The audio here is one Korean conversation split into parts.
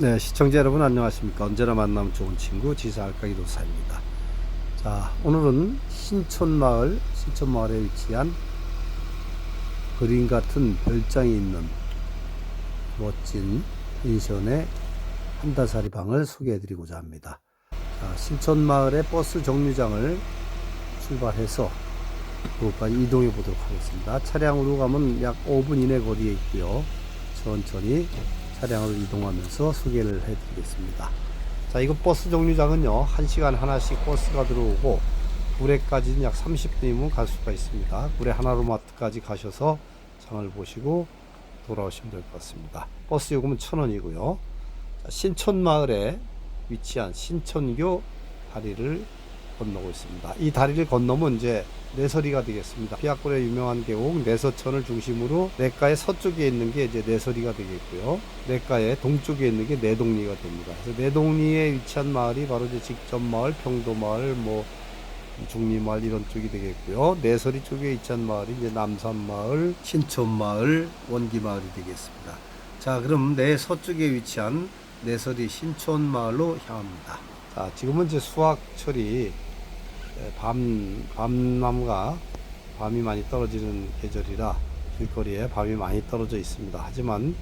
네, 시청자 여러분 안녕하십니까. 언제나 만나면 좋은 친구 지사 알까기 도사입니다. 자, 오늘은 신촌마을, 신촌마을에 위치한 그림 같은 별장이 있는 멋진 펜션의 한다사리 방을 소개해 드리고자 합니다. 자, 신촌마을의 버스 정류장을 출발해서 그곳까지 이동해 보도록 하겠습니다. 차량으로 가면 약 5분 이내 거리에 있고요. 천천히 차량으로 이동하면서 소개를 해 드리겠습니다. 자, 이거 버스 정류장은요, 1시간 하나씩 버스가 들어오고, 구례까지는 약 30분이면 갈 수가 있습니다. 구례 하나로마트까지 가셔서 장을 보시고 돌아오시면 될 것 같습니다. 버스 요금은 1,000원이고요. 신촌마을에 위치한 신촌교 다리를 건너고 있습니다. 이 다리를 건너면 이제 내서리가 되겠습니다. 비악골의 유명한 계곡 내서천을 중심으로 내가의 서쪽에 있는 게 이제 내서리가 되겠고요. 내가의 동쪽에 있는 게 내동리가 됩니다. 그래서 내동리에 위치한 마을이 바로 이제 직전마을, 평도마을, 뭐 중리마을 이런 쪽이 되겠고요. 내서리 쪽에 위치한 마을이 이제 남산마을, 신촌마을, 원기마을이 되겠습니다. 자, 그럼 내 서쪽에 위치한 내서리 신촌마을로 향합니다. 자, 지금은 이제 수확철이 에, 밤, 밤남과 밤이 많이 떨어지는 계절이라 길거리에 밤이 많이 떨어져 있습니다. 하지만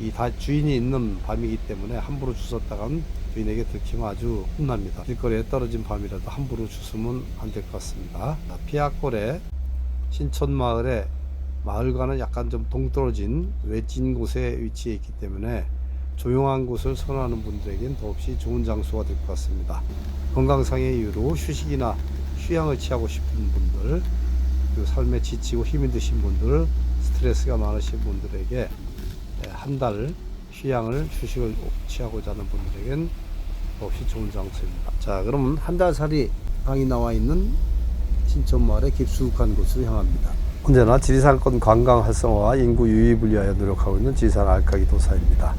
이 다 주인이 있는 밤이기 때문에 함부로 주웠다간 주인에게 들키면 아주 혼납니다. 길거리에 떨어진 밤이라도 함부로 주스면 안 될 것 같습니다. 자, 피아골에 신촌마을에 마을과는 약간 좀 동떨어진 외진 곳에 위치해 있기 때문에 조용한 곳을 선호하는 분들에겐 더없이 좋은 장소가 될 것 같습니다. 건강상의 이유로 휴식이나 휴양을 취하고 싶은 분들, 그리고 삶에 지치고 힘이 드신 분들, 스트레스가 많으신 분들에게 한 달 휴양을 휴식을 취하고자 하는 분들에겐 더없이 좋은 장소입니다. 자, 그러면 한달 살이 방이 나와 있는 신촌마을의 깊숙한 곳으로 향합니다. 언제나 지리산권 관광 활성화와 인구 유입을 위하여 노력하고 있는 지리산 알까기 도사입니다.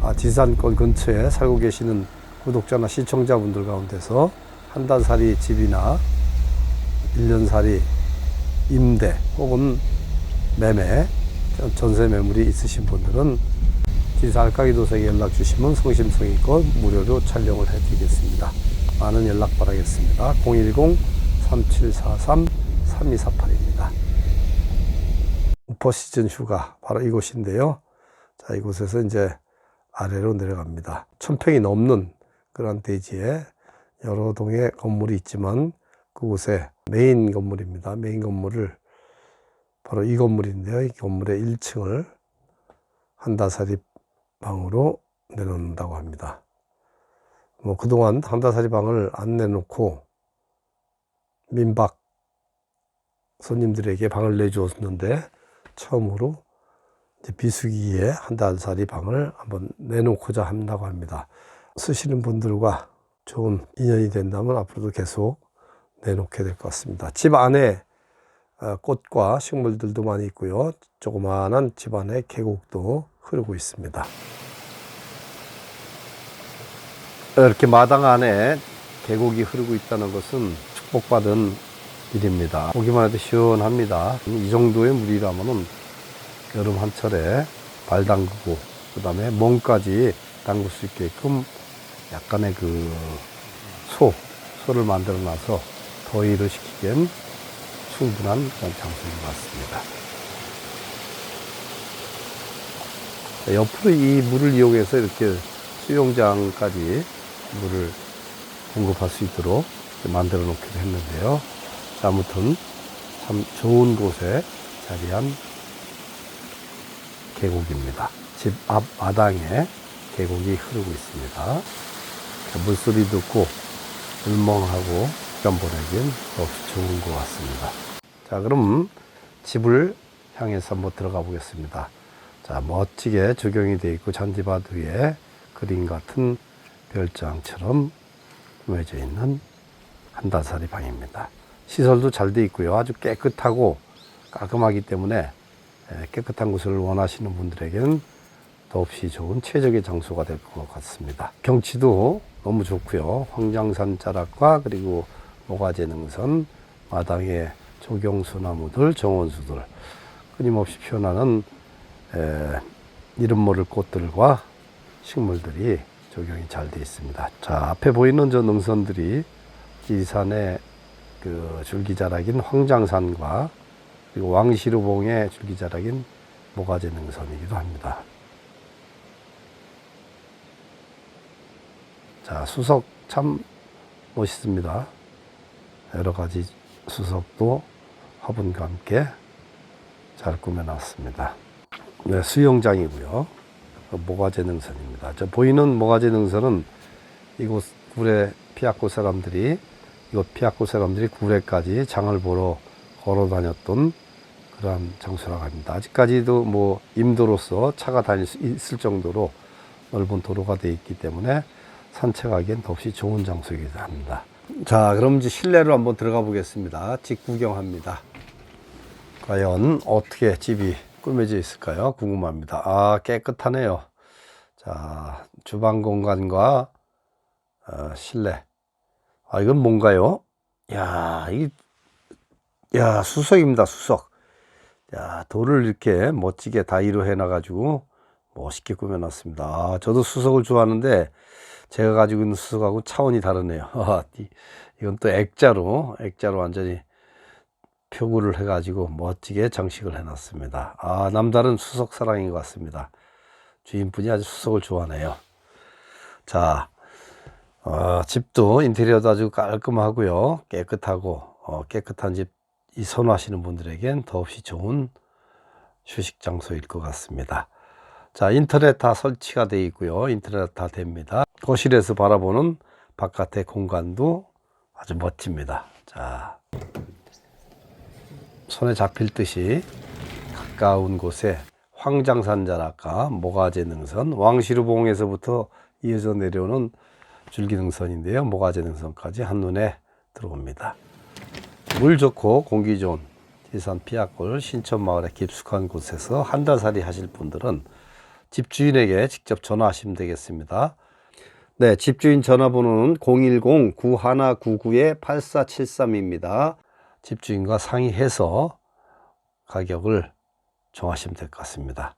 아, 지산권 근처에 살고 계시는 구독자나 시청자분들 가운데서 한 달살이 집이나 1년살이 임대 혹은 매매, 전세 매물이 있으신 분들은 지사 알까기 도서에 연락 주시면 성심성의껏 무료로 촬영을 해드리겠습니다. 많은 연락 바라겠습니다. 010-3743-3248입니다. 우퍼 시즌 휴가 바로 이곳인데요. 자, 이곳에서 이제 아래로 내려갑니다. 천평이 넘는 그런 대지에 여러 동의 건물이 있지만 그곳에 메인 건물입니다. 메인 건물을 바로 이 건물인데요. 이 건물의 1층을 한다사리 방으로 내놓는다고 합니다. 뭐 그동안 한다사리 방을 안 내놓고 민박 손님들에게 방을 내주었는데 처음으로 비수기에 한 달살이 방을 한번 내놓고자 한다고 합니다. 쓰시는 분들과 좋은 인연이 된다면 앞으로도 계속 내놓게 될 것 같습니다. 집 안에 어, 꽃과 식물들도 많이 있고요. 조그마한 집 안에 계곡도 흐르고 있습니다. 이렇게 마당 안에 계곡이 흐르고 있다는 것은 축복받은 일입니다. 보기만 해도 시원합니다. 이 정도의 물이라면은 여름 한철에 발 담그고 그 다음에 몸까지 담글 수 있게끔 약간의 그 소, 소를 만들어 놔서 더위를 식히기엔 충분한 그런 장소인 것 같습니다. 옆으로 이 물을 이용해서 이렇게 수영장까지 물을 공급할 수 있도록 만들어 놓기도 했는데요. 자, 아무튼 참 좋은 곳에 자리한 계곡입니다. 집 앞 마당에 계곡이 흐르고 있습니다. 물소리 듣고 울멍하고 시간 보내기엔 없이 좋은 것 같습니다. 자, 그럼 집을 향해서 한번 들어가 보겠습니다. 자, 멋지게 조경이 되어 있고 잔디밭 위에 그림 같은 별장처럼 꾸며져 있는 한다사리 방입니다. 시설도 잘 되어 있고요. 아주 깨끗하고 깔끔하기 때문에 예, 깨끗한 곳을 원하시는 분들에게는 더없이 좋은 최적의 장소가 될 것 같습니다. 경치도 너무 좋고요. 황장산 자락과 그리고 모가지 능선, 마당에 조경수 나무들, 정원수들, 끊임없이 피어나는 에, 이름 모를 꽃들과 식물들이 적용이 잘 되어 있습니다. 자, 앞에 보이는 저 능선들이 지리산의 그 줄기자락인 황장산과 그리고 왕시루봉의 줄기자락인 모가지 능선이기도 합니다. 자, 수석 참 멋있습니다. 여러 가지 수석도 화분과 함께 잘 꾸며놨습니다. 네, 수영장이고요. 그 모가지 능선입니다. 저 보이는 모가지 능선은 이곳 구례 피아코 사람들이 이곳 피아코 사람들이 구례까지 장을 보러 걸어 다녔던 그러한 장소라고 합니다. 아직까지도 뭐 임도로서 차가 다닐 수 있을 정도로 넓은 도로가 되어 있기 때문에 산책하기엔 더없이 좋은 장소이기도 합니다. 자, 그럼 이제 실내로 한번 들어가 보겠습니다. 집 구경합니다. 과연 어떻게 집이 꾸며져 있을까요? 궁금합니다. 아, 깨끗하네요. 자, 주방 공간과 어, 실내. 아, 이건 뭔가요? 야, 이, 야, 수석입니다, 수석. 야, 돌을 이렇게 멋지게 다이로 해놔가지고 멋있게 꾸며놨습니다. 아, 저도 수석을 좋아하는데 제가 가지고 있는 수석하고 차원이 다르네요. 아, 이- 이건 또 액자로, 액자로 완전히 표구를 해가지고 멋지게 장식을 해놨습니다. 아, 남다른 수석 사랑인 것 같습니다. 주인분이 아주 수석을 좋아하네요. 자, 어, 집도 인테리어도 아주 깔끔하고요. 깨끗하고, 어, 깨끗한 집, 이 선호하시는 분들에겐 더없이 좋은 휴식 장소일 것 같습니다. 자, 인터넷 다 설치가 되어 있고요. 인터넷 다 됩니다. 거실에서 바라보는 바깥의 공간도 아주 멋집니다. 자, 손에 잡힐 듯이 가까운 곳에 황장산 자락과 모가제 능선, 왕시루봉에서부터 이어져 내려오는 줄기 능선인데요. 모가제 능선까지 한눈에 들어옵니다. 물 좋고 공기 좋은 지산 피아골 신천 마을의 깊숙한 곳에서 한 달 살이 하실 분들은 집주인에게 직접 전화하시면 되겠습니다. 네, 집주인 전화번호는 010-9199-8473입니다. 집주인과 상의해서 가격을 정하시면 될 것 같습니다.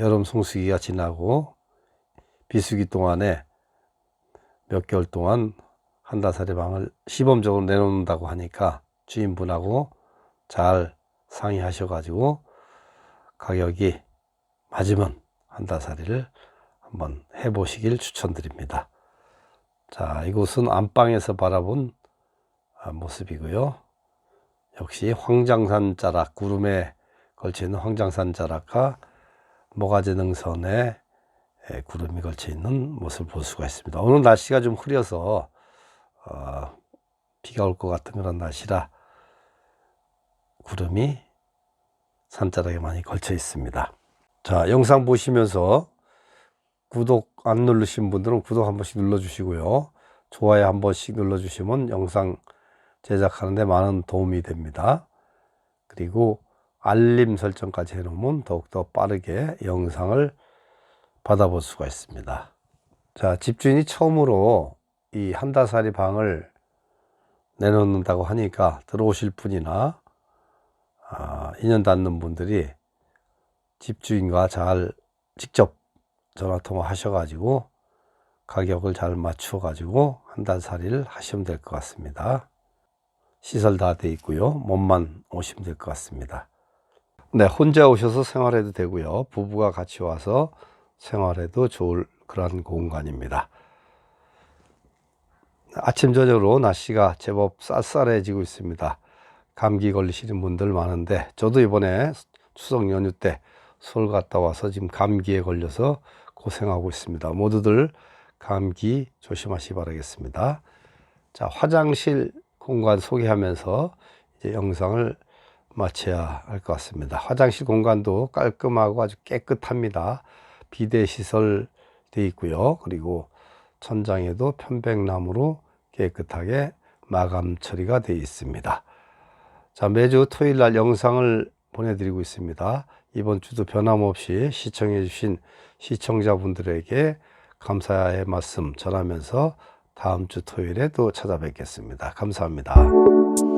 여름 성수기가 지나고 비수기 동안에 몇 개월 동안 한달 살이 방을 시범적으로 내놓는다고 하니까 주인분하고 잘 상의하셔가지고 가격이 맞으면 한달 살이를 한번 해보시길 추천드립니다. 자, 이곳은 안방에서 바라본 아, 모습이고요. 역시 황장산 자락, 구름에 걸쳐 있는 황장산 자락과 모가지 능선에 에, 구름이 걸쳐 있는 모습을 볼 수가 있습니다. 오늘 날씨가 좀 흐려서 어, 비가 올 것 같은 그런 날씨라 구름이 산자락에 많이 걸쳐 있습니다. 자, 영상 보시면서 구독 안 누르신 분들은 구독 한 번씩 눌러주시고요. 좋아요 한 번씩 눌러주시면 영상 제작하는데 많은 도움이 됩니다. 그리고 알림 설정까지 해놓으면 더욱더 빠르게 영상을 받아볼 수가 있습니다. 자, 집주인이 처음으로 이 한다살이 방을 내놓는다고 하니까 들어오실 분이나 아, 인연 닿는 분들이 집주인과 잘 직접 전화 통화 하셔가지고 가격을 잘 맞춰가지고 한 달 살이를 하시면 될 것 같습니다. 시설 다 돼 있고요. 몸만 오시면 될 것 같습니다. 네, 혼자 오셔서 생활해도 되고요. 부부가 같이 와서 생활해도 좋을 그런 공간입니다. 아침 저녁으로 날씨가 제법 쌀쌀해지고 있습니다. 감기 걸리시는 분들 많은데 저도 이번에 추석 연휴 때 서울 갔다 와서 지금 감기에 걸려서 고생하고 있습니다. 모두들 감기 조심하시 기 바라겠습니다. 자, 화장실 공간 소개하면서 이제 영상을 마쳐야 할 것 같습니다. 화장실 공간도 깔끔하고 아주 깨끗합니다. 비대 시설 돼 있고요. 그리고 천장에도 편백나무로 깨끗하게 마감 처리가 되어 있습니다. 자, 매주 토요일 날 영상을 보내드리고 있습니다. 이번 주도 변함없이 시청해주신 시청자분들에게 감사의 말씀 전하면서 다음 주 토요일에 또 찾아뵙겠습니다. 감사합니다.